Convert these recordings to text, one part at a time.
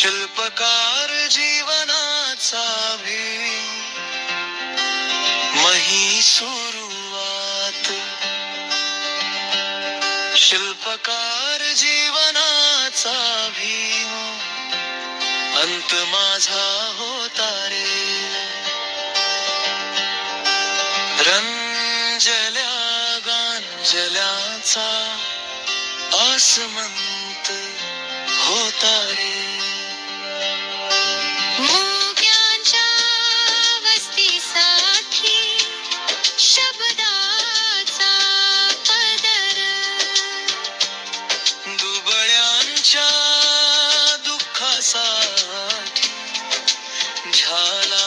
शिल्पकार जीवनाचा वे मही सुरुवात शिल्पकार जीवनाचा भीम अंत माझा होता रे. रंजल्या गांजल्याचा आसमंत होता रे. ঝালা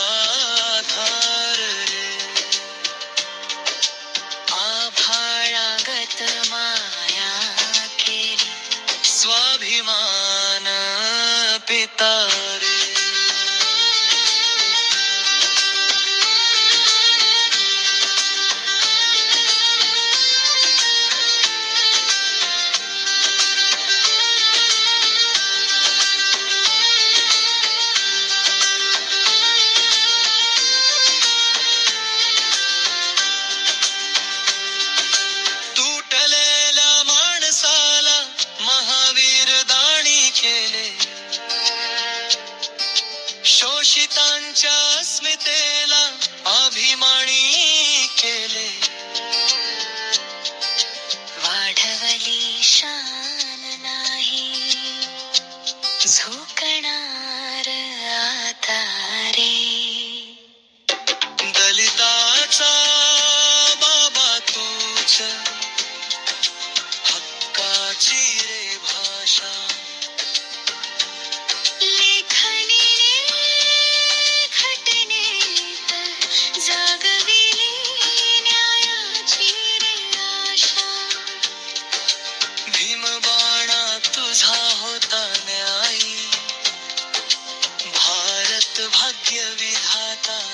மணி भाग्य विधाता